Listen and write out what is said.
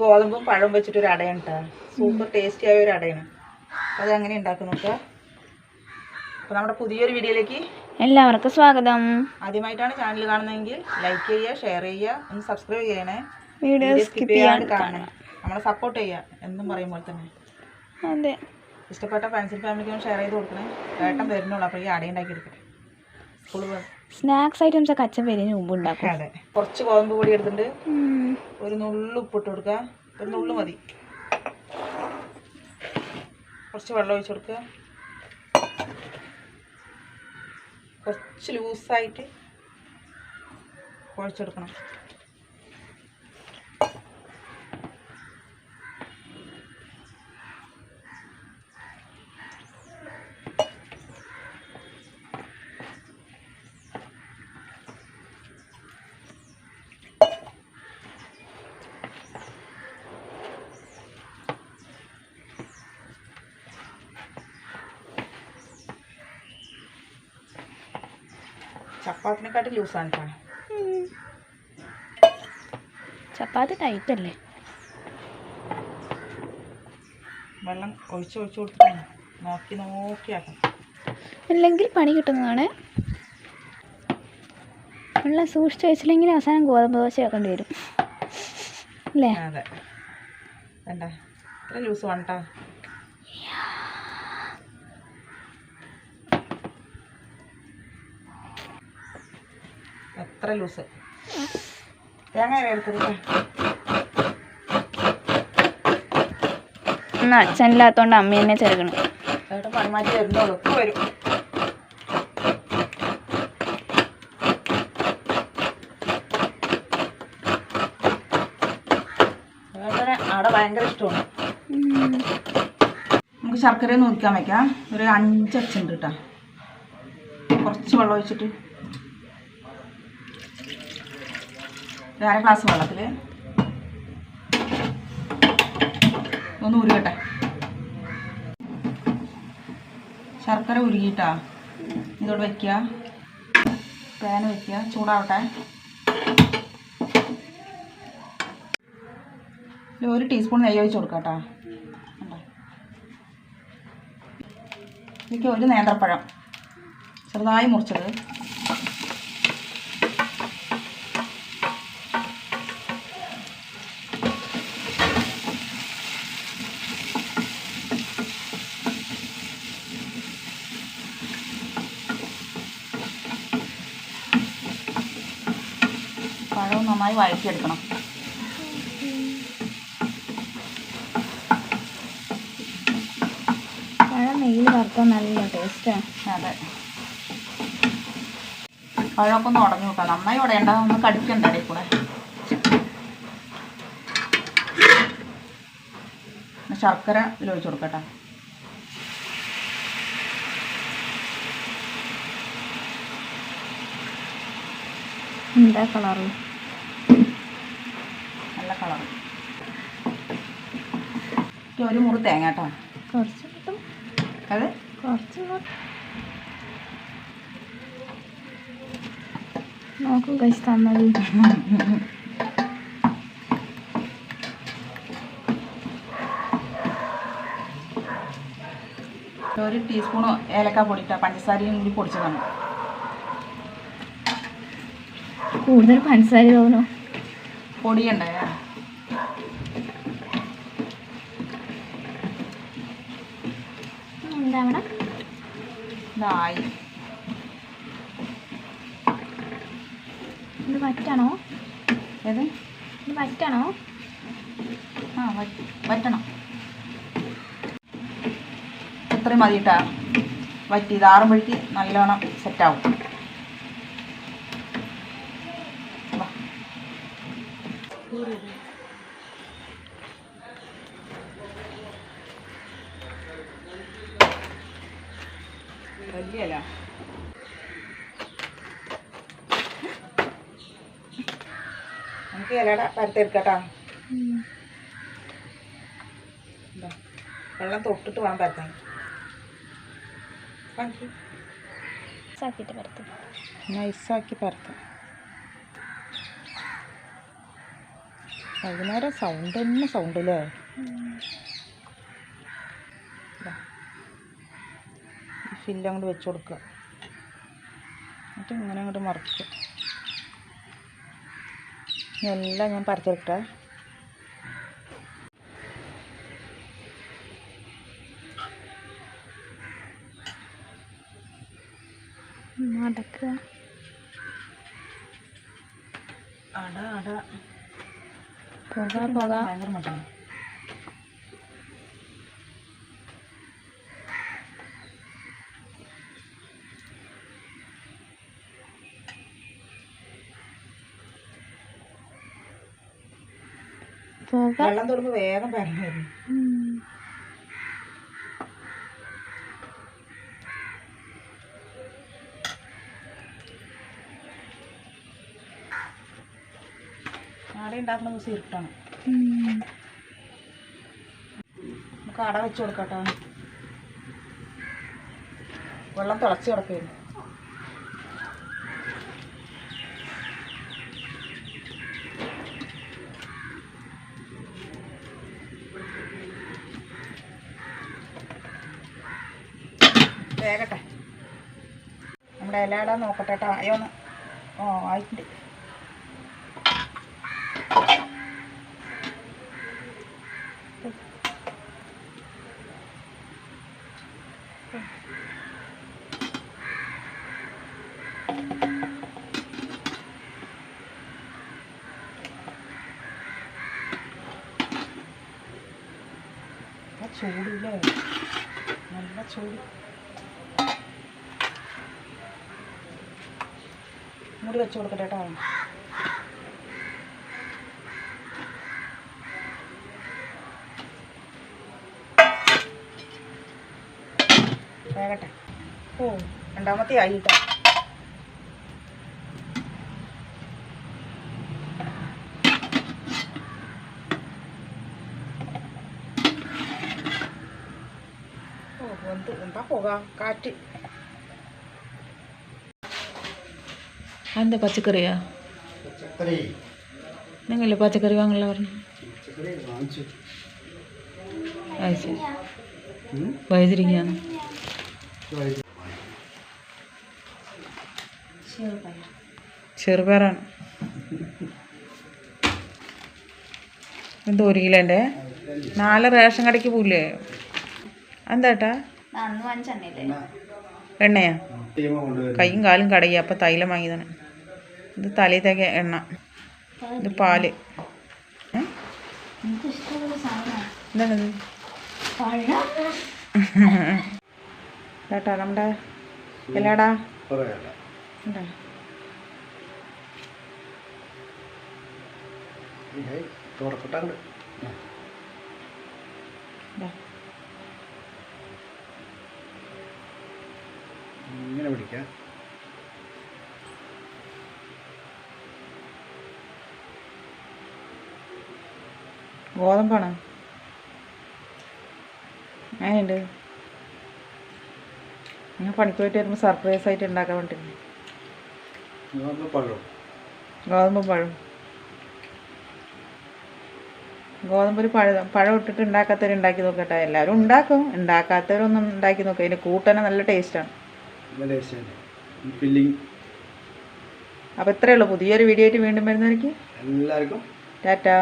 ഗോതമ്പും പഴവും വെച്ചിട്ട് ഒരു അടയാണ് കേട്ടോ സൂപ്പർ ടേസ്റ്റി ആയ ഒരു അടയാണ്. അത് അങ്ങനെ ഉണ്ടാക്കും നോക്കുക. അപ്പോൾ നമ്മുടെ പുതിയൊരു വീഡിയോയിലേക്ക് എല്ലാവർക്കും സ്വാഗതം. ആദ്യമായിട്ടാണ് ചാനൽ കാണുന്നതെങ്കിൽ ലൈക്ക് ചെയ്യുക ഷെയർ ചെയ്യുക ഒന്ന് സബ്സ്ക്രൈബ് ചെയ്യണേ. വീഡിയോ സ്കിപ്പ് ചെയ്യാണ്ട് കാണണം നമ്മളെ സപ്പോർട്ട് ചെയ്യുക. എന്നും പറയുമ്പോൾ തന്നെ. അതെ. ഇഷ്ടപ്പെട്ട ഫ്രണ്ട്സിനും ഫാമിലിക്കും ഷെയർ ചെയ്ത് കൊടുക്കണേ. ഏട്ടൻ വരുന്നുള്ളൂ അപ്പോൾ ഈ അടയുണ്ടാക്കി എടുക്കട്ടെ സ്കൂളിൽ സ്നാക്സ് ഐറ്റംസ് ഒക്കെ അച്ഛൻ വരുന്നതിന് മുമ്പ് ഉണ്ടാക്കും. അതെ. കുറച്ച് ഗോതമ്പ് പൊടി എടുത്തിട്ട് ഒരു നുള്ളു ഉപ്പിട്ട് കൊടുക്കുക. ഒരു നുള്ളു മതി. കുറച്ച് വെള്ളം ഒഴിച്ച് കൊടുക്കുക. കുറച്ച് ലൂസായിട്ട് കുഴച്ചെടുക്കണം. ചപ്പാത്തിനെക്കാട്ടി ലൂസാണ് കേട്ടോ. ചപ്പാത്തി ടൈറ്റ് അല്ലേ? വെള്ളം ഒഴിച്ച് ഒഴിച്ച് കൊടുത്തിട്ട് നോക്കി നോക്കി ആക്കണം. അല്ലെങ്കിൽ പണി കിട്ടുന്നതാണ്. വെള്ളം സൂക്ഷിച്ച് വെച്ചില്ലെങ്കിൽ അവസാനം ഗോതമ്പ് ദോശ ആക്കേണ്ടി വരും. അല്ലേ? അതെ. വേണ്ട. ഇത്ര ലൂസ് വേണ്ട എത്ര ലൂസ്. തേങ്ങ എടുത്തത് ഇന്ന് അച്ഛനില്ലാത്തോണ്ട് അമ്മ തന്നെ ചെറുകണം ഏട്ടാ പണിമാറ്റി വരുന്നുള്ളൂ. ഒക്കെ വരും. ഏട്ടന് അവിടെ ഭയങ്കര ഇഷ്ടമാണ്. നമുക്ക് ശർക്കര നോക്കാൻ വയ്ക്കാം ഒരു അഞ്ചച്ചുണ്ട് കേട്ടോ. കുറച്ച് വെള്ളം ഒഴിച്ചിട്ട്. ഒരു അര ഗ്ലാസ് വെള്ളത്തിൽ ഒന്ന് ഉരുകട്ടെ. ശർക്കര ഉരുകിയിട്ടാ. ഇതോട് വയ്ക്കുക പാൻ വയ്ക്കുക ചൂടാവട്ടെ. ഒരു ടീസ്പൂൺ നെയ്യ് ഒഴിച്ച് കൊടുക്കുക കേട്ടോ. ഒരു നേന്ത്രപ്പഴം. ചെറുതായി മുറിച്ചത്. പഴവും നന്നായി വഴറ്റിയെടുക്കണം. പഴം നെയ്യിൽ വറുത്താൽ നല്ല ടേസ്റ്റാണ് അതെ. പഴമൊക്കെ ഒന്ന് ഉടഞ്ഞു നോക്കാം. നന്നായി ഉടയണ്ട. ഒന്ന് കടിക്കണ്ട ഇടയിൽ കൂടെ. ശർക്കര ലോഹിച്ചു ഒഴിച്ച് കൊടുക്കട്ടെ. എന്താ കളറ് നല്ല കളർ. ഒരു മുറി തേങ്ങ കേട്ടോ. കുറച്ച് കിട്ടും അത്? കുറച്ച് നോക്കും കഴിച്ച് തന്നത്. ഒരു ടീസ്പൂൺ ഏലക്ക പൊടിട്ട പഞ്ചസാരയും കൂടി പൊടിച്ചതാണ്. കൂടുതൽ പഞ്ചസാര തോന്നുന്നു പൊടിയുണ്ടേ? എന്താ അവിടെ? ഇതായി. ഇത് വറ്റാണോ? ഏത്? ഇത് വറ്റാണോ? ആ വറ്റണം. ഇത്രയും മതി കേട്ടാ വറ്റി ഇതാറുമ്പോഴേക്ക് നല്ലോണം സെറ്റാവും ഇല. നമുക്ക് ഇലയുടെ പരത്തെടുക്കട്ടാ. വെള്ളം തൊട്ടിട്ട് വേണം പരത്താൻ കാണിക്ക്. സാക്കിയിട്ട് പരത്തും നൈസാക്കി പരത്താം വൈകുന്നേരം സൗണ്ട് തന്നെ സൗണ്ട് അല്ലേ ഫില്ല് അങ്ങോട്ട് വെച്ച് കൊടുക്കുക. എന്നിട്ട് ഇങ്ങനെ അങ്ങോട്ട് മറക്കും എല്ലാം ഞാൻ പറിച്ചെടുക്കട്ടെ. മടക്കുക. അട അട. പുക പുക. ഭയങ്കര മട്ടാണ് വെള്ളം തൊടുമ്പോൾ വേഗം പറഞ്ഞു. ആടെ ഉണ്ടാക്കുന്ന ദിവസം ഇരുട്ടാണ്. നമുക്ക് അട വെച്ച് കൊടുക്കട്ടോ വെള്ളം തിളച്ച് കിടക്കുകയായിരുന്നു വേഗട്ടെ. നമ്മുടെ ഇലയുടെ നോക്കട്ടെ കേട്ടോ. ആയോന്ന് ഓ ആയിട്ടുണ്ട്. ചൂടില്ലേ നല്ല ചൂട്. മുടി വെച്ച് കൊടുക്കട്ടെ കേട്ടോ. വേഗട്ടെ. ഓ രണ്ടാമത്തെ ആയി ഓ എന്ത് എന്താ പോകാം. കാറ്റ്. എന്താ പച്ചക്കറിയാ? പച്ചക്കറി. നിങ്ങളല്ലേ പച്ചക്കറി വാങ്ങല പറഞ്ഞു? വൈതിരിക്കാണ് വൈകി. ചെറുപയറാണ്. എന്തോ ഒരു കിലോന്റെ നാല് റേഷൻ കടയ്ക്ക് പോയില്ലേ എന്താ ഏട്ടാ? അന്ന് വാങ്ങിച്ചെണ്ണയില്ലേ എന്നാ, എണ്ണയാ? ടീമ കൊണ്ടുവരും കൈയും കാലും കടയ്യ അപ്പം തൈലം വാങ്ങിയതാണ്. ഇത് തലയിലേക്ക് എണ്ണ. ഇത് പാൽ. എന്താണിത് നമ്മുടെ എല്ലാടാ. ഇങ്ങനെ പിടിക്കാം. ഗോതമ്പാണ്? അങ്ങനെയുണ്ട് ഞാൻ പണിക്ക് പോയിട്ട് വരുമ്പോൾ സർപ്രൈസ് ആയിട്ട് ഉണ്ടാക്കാൻ വേണ്ടി. ഗോതമ്പ് പഴം. ഗോതമ്പ് പഴം ഗോതമ്പൊരു പഴം പഴം ഇട്ടിട്ട് ഉണ്ടാക്കാത്തവർ ഉണ്ടാക്കി നോക്കട്ടെ. എല്ലാവരും ഉണ്ടാക്കും. ഉണ്ടാക്കാത്തവരൊന്നും ഉണ്ടാക്കി നോക്കുക അതിന്റെ കൂട്ടനെ നല്ല ടേസ്റ്റാണ് അപ്പോൾ ഇത്രയേ ഉള്ളൂ. പുതിയൊരു വീഡിയോ ആയിട്ട് വീണ്ടും വരുന്നവർക്ക് എല്ലാവർക്കും ടാറ്റാ.